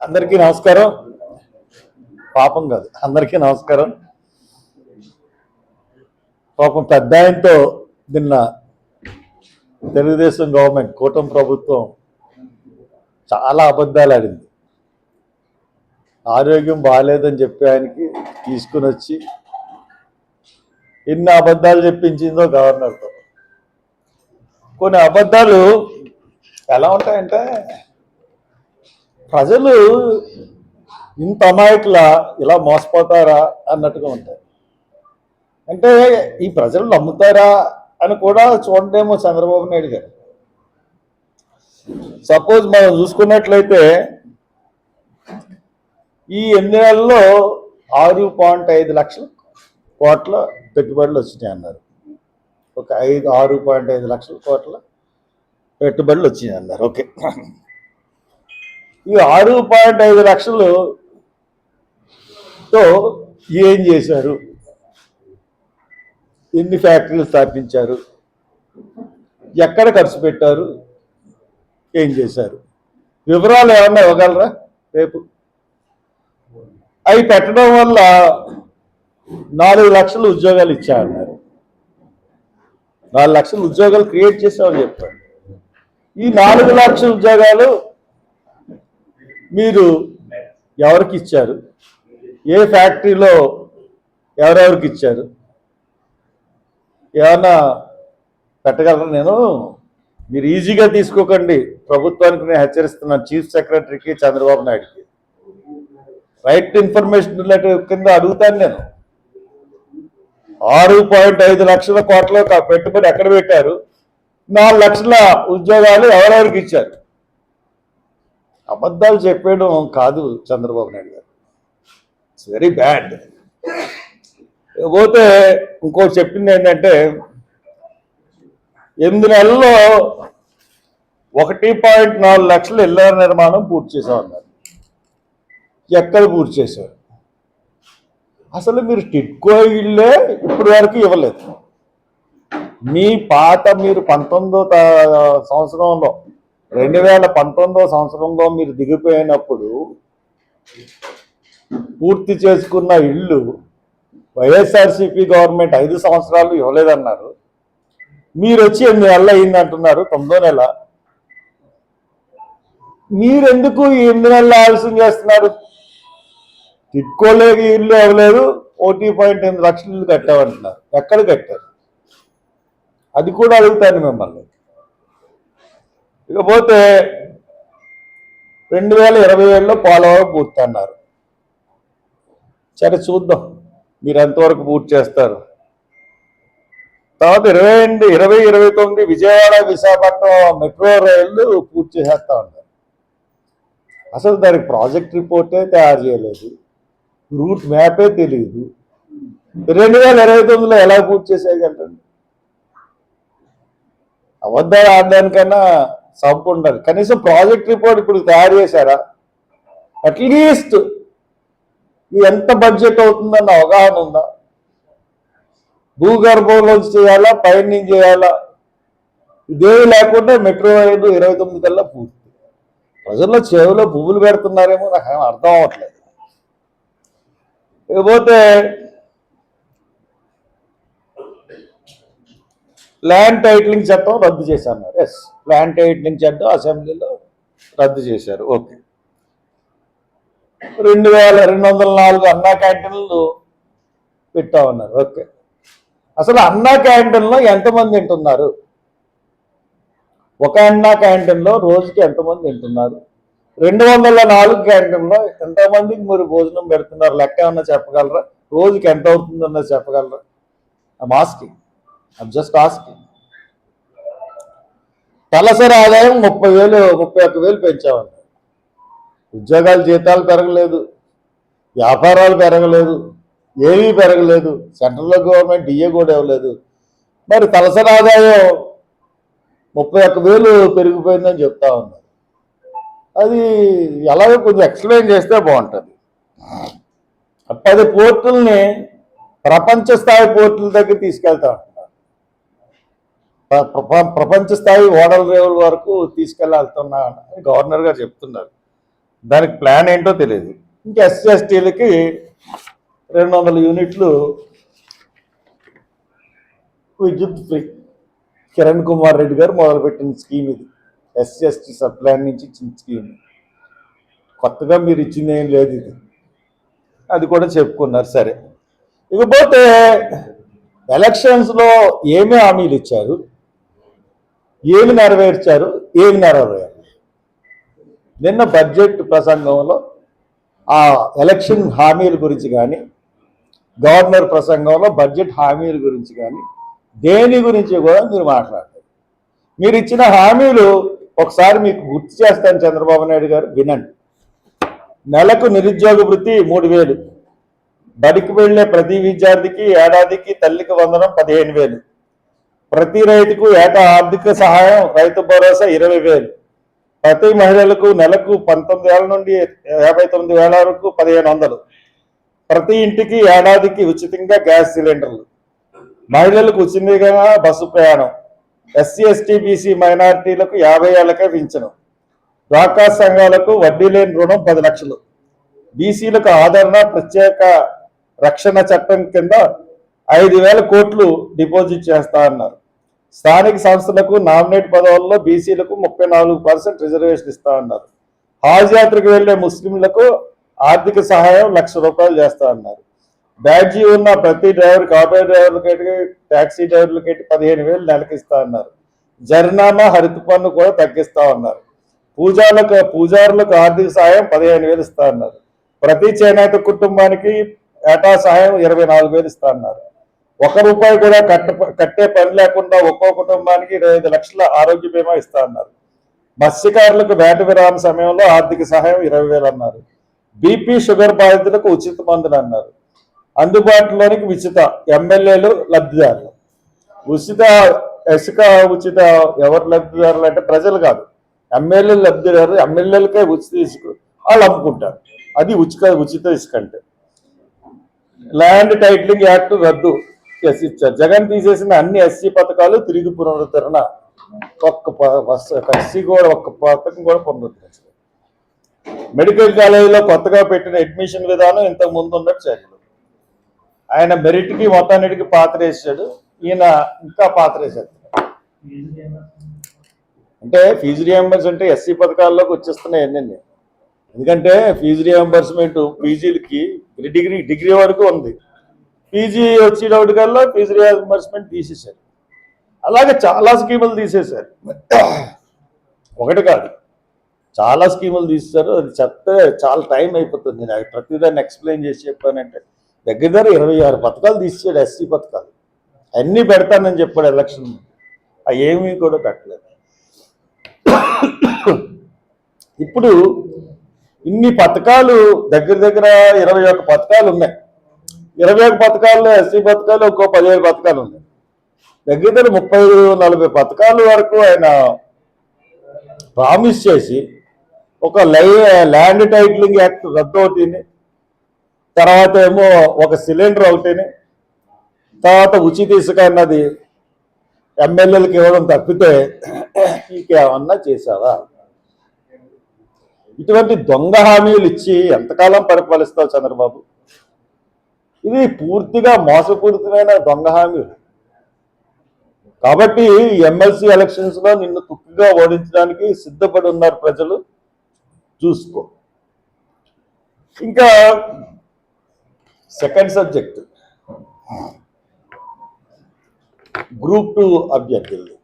అందరికీ నమస్కారం. పాపం కాదు అందరికీ నమస్కారం. పాపం పెద్ద ఆయనతో నిన్న తెలుగుదేశం గవర్నమెంట్ కూటమి ప్రభుత్వం చాలా అబద్ధాలు ఆడింది. ఆరోగ్యం బాగాలేదని చెప్పి ఆయనకి తీసుకుని వచ్చి ఎన్ని అబద్ధాలు చెప్పించిందో గవర్నర్తో. కొన్ని అబద్ధాలు ఎలా ఉంటాయంటే ప్రజలు ఇంత అమాయకుల ఇలా మోసపోతారా అన్నట్టుగా ఉంటాయి. అంటే ఈ ప్రజలు నమ్ముతారా అని కూడా చూడడేమో చంద్రబాబు నాయుడు గారు. సపోజ్ మనం చూసుకున్నట్లయితే ఈ ఎనిమిది నెలల్లో ఆరు పాయింట్ ఐదు లక్షల కోట్ల పెట్టుబడులు వచ్చినాయి అన్నారు. ఒక ఐదు ఆరు పాయింట్ ఐదు లక్షల కోట్ల పెట్టుబడులు వచ్చినాయి అన్నారు. ఓకే. ఈ ఆరు పాయింట్ ఐదు లక్షలు తో ఏం చేశారు? ఎన్ని ఫ్యాక్టరీలు స్థాపించారు? ఎక్కడ ఖర్చు పెట్టారు? ఏం చేశారు? వివరాలు ఏమన్నా ఇవ్వగలరా? రేపు. అవి పెట్టడం వల్ల నాలుగు లక్షలు ఉద్యోగాలు ఇచ్చారన్నారు. నాలుగు లక్షల ఉద్యోగాలు క్రియేట్ చేసామని చెప్పారు. ఈ నాలుగు లక్షల ఉద్యోగాలు మీరు ఎవరికి ఇచ్చారు? ఏ ఫ్యాక్టరీలో ఎవరెవరికి ఇచ్చారు? ఏమన్నా పెట్టగలరా నేను? మీరు ఈజీగా తీసుకోకండి. ప్రభుత్వానికి నేను హెచ్చరిస్తున్నాను. చీఫ్ సెక్రటరీకి చంద్రబాబు నాయుడుకి. రైట్ ఇన్ఫర్మేషన్ రిలేటివ్ కింద అడుగుతాను నేను. ఆరు పాయింట్ ఐదు లక్షల కోట్ల పెట్టుబడి ఎక్కడ పెట్టారు? నాలుగు లక్షల ఉద్యోగాలు ఎవరెవరికి ఇచ్చారు? అబద్ధాలు చెప్పేయడం కాదు చంద్రబాబు నాయుడు గారు. ఇట్స్ వెరీ బ్యాడ్ పోతే ఇంకోటి చెప్పింది ఏంటంటే ఎనిమిది నెలల్లో ఒకటి పాయింట్ నాలుగు లక్షల ఇళ్ళ నిర్మాణం పూర్తి చేసామన్నారు ఎక్కడ పూర్తి చేశారు? అసలు మీరు టిట్కో ఇళ్ళే ఇప్పటి వరకు ఇవ్వలేదు. మీ పాత మీరు పంతొమ్మిదో సంవత్సరంలో రెండు వేల పంతొమ్మిదో సంవత్సరంలో మీరు దిగిపోయినప్పుడు పూర్తి చేసుకున్న ఇల్లు వైఎస్ఆర్సీపీ గవర్నమెంట్ ఐదు సంవత్సరాలు ఇవ్వలేదన్నారు. మీరు వచ్చి ఎనిమిది నెలలు అయింది అంటున్నారు తొమ్మిదో నెల. మీరెందుకు ఎనిమిది నెలలు ఆలస్యం చేస్తున్నారు? తిట్టుకోలేక ఇల్లు అవ్వలేదు ఓటీ పాయింట్ ఎనిమిది లక్షలు ఇల్లు కట్టామంటున్నారు. ఎక్కడ కట్టారు? అది కూడా అడుగుతాను మిమ్మల్ని. ఇకపోతే రెండు వేల ఇరవై ఏడులో పోలవరం పూర్తి అన్నారు సరే చూద్దాం. మీరు ఎంతవరకు పూర్తి చేస్తారు? తర్వాత ఇరవై ఎనిమిది ఇరవై ఇరవై తొమ్మిది విజయవాడ విశాఖపట్నం మెట్రో రైళ్ళు పూర్తి చేసేస్తా ఉన్నారు. అసలు దానికి ప్రాజెక్ట్ రిపోర్టే తయారు చేయలేదు. రూట్ మ్యాపే తెలియదు రెండు వేల ఇరవై తొమ్మిదిలో ఎలా పూర్తి చేసేయగలండి అబద్ధాలు ఆడడానికన్నా సంపు ఉండాలి. కనీసం ప్రాజెక్ట్ రిపోర్ట్ ఇప్పుడు తయారు చేశారా? అట్లీస్ట్ ఎంత బడ్జెట్ అవుతుందన్న అవగాహన ఉందా? భూగర్భంలోంచి చేయాలా పైన నుంచి చేయాలా? ఇదేమి లేకుండా మెట్రో రైలు ఇరవై తొమ్మిది కల్లా పూర్తి. ప్రజల్లో చెవిలో పువ్వులు పెడుతున్నారేమో నాకు అర్థం అవ్వట్లేదు. ఇకపోతే ల్యాండ్ టైటిలింగ్ చట్టం రద్దు చేశారు. ఎస్ ల్యాండ్ టైటిలింగ్ చట్టం అసెంబ్లీలో రద్దు చేశారు. ఓకే రెండు వేల రెండు వందల నాలుగు అన్నా క్యాంటీన్లు పెట్టామన్నారు ఓకే అసలు అన్నా క్యాంటీన్లో ఎంతమంది తింటున్నారు? ఒక అన్నా క్యాంటీన్లో రోజుకి ఎంతమంది తింటున్నారు? రెండు వందల నాలుగు క్యాంటీన్లో ఎంతమందికి మీరు భోజనం పెడుతున్నారు? లెక్క ఏమన్నా చెప్పగలరా? రోజుకి ఎంత అవుతుందన్నది చెప్పగలరా? మాస్కింగ్ ఐమ్ జస్ట్ ఆస్కింగ్ తలసరి ఆదాయం ముప్పై వేలు ముప్పై ఒక్క వేలు పెంచామండి. ఉద్యోగాలు జీతాలు పెరగలేదు వ్యాపారాలు పెరగలేదు ఏమీ పెరగలేదు సెంట్రల్ గవర్నమెంట్ డిఏ కూడా ఇవ్వలేదు. మరి తలసరి ఆదాయం ముప్పై ఒక్క వేలు పెరిగిపోయిందని చెప్తా ఉన్నారు. అది ఎలాగో కొంచెం ఎక్స్ప్లెయిన్ చేస్తే బాగుంటుంది. పది పోర్టుల్ని ప్రపంచ స్థాయి పోర్టుల దగ్గర తీసుకెళ్తాం. ప్రపంచ స్థాయి ఓడల లెవెల్ వరకు తీసుకెళ్తున్నా అని గవర్నర్ గారు చెప్తున్నారు. దానికి ప్లాన్ ఏంటో తెలియదు. ఇంకా ఎస్సీ ఎస్టీలకి రెండు వందల యూనిట్లు విద్యుత్ ఫ్రీ. కిరణ్ కుమార్ రెడ్డి గారు మొదలుపెట్టిన స్కీమ్ ఇది. ఎస్సీ ఎస్టీ సబ్ ప్లాన్ నుంచి ఇచ్చిన స్కీమ్. కొత్తగా మీరు ఇచ్చింది ఏం లేదు ఇది. అది కూడా చెప్పుకున్నారు. సరే. ఇకపోతే ఎలక్షన్స్లో ఏమి హామీలు ఇచ్చారు? ఏమి నెరవేర్చారు ఏమి నెరవేరారు నిన్న బడ్జెట్ ప్రసంగంలో ఆ ఎలక్షన్ హామీల గురించి కానీ గవర్నర్ ప్రసంగంలో బడ్జెట్ హామీల గురించి కానీ దేని గురించి కూడా మీరు మాట్లాడతారు మీరు ఇచ్చిన హామీలు ఒకసారి మీకు గుర్తు చేస్తాను చంద్రబాబు నాయుడు గారు వినండి. నెలకు నిరుద్యోగ వృత్తి మూడు వేలు. బడికి వెళ్ళే ప్రతి విద్యార్థికి ఏడాదికి తల్లికి వందనం పదిహేను వేలు. ప్రతి రైతుకు ఏటా ఆర్థిక సహాయం రైతు భరోసా ఇరవై వేలు. ప్రతి మహిళలకు నెలకు పంతొమ్మిది వేల నుండి యాభై తొమ్మిది వేల వరకు పదిహేను వందలు. ప్రతి ఇంటికి ఏడాదికి ఉచితంగా గ్యాస్ సిలిండర్లు. మహిళలకు ఉచితంగా బస్సు ప్రయాణం. ఎస్సీ ఎస్టీ బీసీ మైనారిటీలకు యాభై ఏళ్ళకే పింఛను. డ్వాకా సంఘాలకు వడ్డీ లేని రుణం పది లక్షలు. బీసీలకు ఆదరణ ప్రత్యేక రక్షణ చట్టం కింద ఐదు వేల కోట్లు డిపాజిట్ చేస్తా అన్నారు. స్థానిక సంస్థలకు నామినేట్ పదవుల్లో బీసీలకు ముప్పై నాలుగు పర్సెంట్ రిజర్వేషన్ ఇస్తా అన్నారు. హాజ్ యాత్రకు వెళ్ళే ముస్లింలకు ఆర్థిక సహాయం లక్ష రూపాయలు చేస్తా అన్నారు. బ్యాడ్జీ ఉన్న ప్రతి డ్రైవర్ ఆటో డ్రైవర్లకి ట్యాక్సీ డ్రైవర్లకి పదిహేను వేలు నెలకిస్తా అన్నారు. జరినామా హరిత పన్ను కూడా తగ్గిస్తా ఉన్నారు పూజాలకు పూజారులకు ఆర్థిక సహాయం పదిహేను వేలు ఇస్తా అన్నారు. ప్రతి చేనేత కుటుంబానికి ఏటా సహాయం ఇరవై నాలుగు వేలు ఇస్తా అన్నారు. ఒక రూపాయి కూడా కట్ట కట్టే పని లేకుండా ఒక్కో కుటుంబానికి ఇరవై ఐదు లక్షల ఆరోగ్య బీమా ఇస్తా అన్నారు. మత్స్యకారులకు వేట విరామ సమయంలో ఆర్థిక సహాయం ఇరవై వేలు అన్నారు. బీపీ షుగర్ బాధితులకు ఉచిత మందులు అన్నారు. అందుబాటులోనికి ఉచిత ఎమ్మెల్యేలు లబ్ధిదారులు. ఉచిత ఇసుక ఉచిత ఎవరు లబ్ధిదారులు అంటే ప్రజలు కాదు. ఎమ్మెల్యేలు లబ్ధిదారులు ఎమ్మెల్యేలకే ఉచిత ఇసుక వాళ్ళు అమ్ముకుంటారు. అది ఉచిత ఉచిత ఇసుక అంటే. ల్యాండ్ టైటిలింగ్ యాక్ట్ రద్దు. ఎస్సీ జగన్ తీసేసిన అన్ని ఎస్సీ పథకాలు తిరిగి పునరుద్ధరణ ఒక్క ఎస్సీ కూడా ఒక్క పథకం కూడా పునరుద్ధరించారు మెడికల్ కాలేజీలో కొత్తగా పెట్టిన అడ్మిషన్ విధానం ఇంతకు ముందు ఉన్నట్టు చర్యలు ఆయన మెరిట్కి మొత్తాన్నిటికి పాత్ర వేసాడు. ఈయన ఇంకా పాత్ర వేశాడు. అంటే ఫీజు రియంబర్స్ అంటే ఎస్సీ పథకాల్లోకి వచ్చేస్తున్నాయి అన్నీ ఎందుకంటే ఫీజు రియంబర్స్మెంట్ పీజీలకి డిగ్రీ డిగ్రీ వరకు ఉంది. పీజీ వచ్చేటప్పటికల్లా ఫీజు రియంబర్స్మెంట్ తీసేశారు. అలాగే చాలా స్కీములు తీసేశారు. ఒకటి కాదు. చాలా స్కీములు తీసేశారు. అది చెప్తే చాలా టైం అయిపోతుంది. నేను ప్రతిదాన్ని ఎక్స్ప్లెయిన్ చేసి చెప్పానంటే దగ్గర దగ్గర ఇరవై ఆరు పథకాలు తీసాడు ఎస్సీ పథకాలు. అన్నీ పెడతానని చెప్పాడు ఎలక్షన్. అవి ఏమీ కూడా పెట్టలేదు. ఇప్పుడు ఇన్ని పథకాలు దగ్గర దగ్గర ఇరవై ఒక్క పథకాలు ఉన్నాయి. ఇరవై ఒక పథకాల్లో ఎస్సీ పథకాలు ఒక్కో పదిహేను పథకాలు ఉన్నాయి. దగ్గర దగ్గర ముప్పై నలభై పథకాల వరకు ఆయన ప్రామిస్ చేసి ఒక లై ల్యాండ్ టైటిలింగ్ యాక్ట్ రద్దు ఒకటిని తర్వాత ఏమో ఒక సిలిండర్ ఒకటిని తర్వాత ఉచిత ఇసుక అన్నది ఎమ్మెల్యేలకు ఇవ్వడం తప్పితే ఇంకేమన్నా చేశావా? ఇటువంటి దొంగ హామీలు ఇచ్చి ఎంతకాలం పరిపాలిస్తావు చంద్రబాబు? ఇది పూర్తిగా మోసపూరితమైన దొంగ హామీలు కాబట్టి ఎమ్మెల్సీ ఎలక్షన్స్లో నిన్ను తుక్కుగా ఓడించడానికి సిద్ధపడి ఉన్నారు ప్రజలు. చూసుకో. ఇంకా సెకండ్ సబ్జెక్ట్. గ్రూప్ టూ అభ్యర్థులు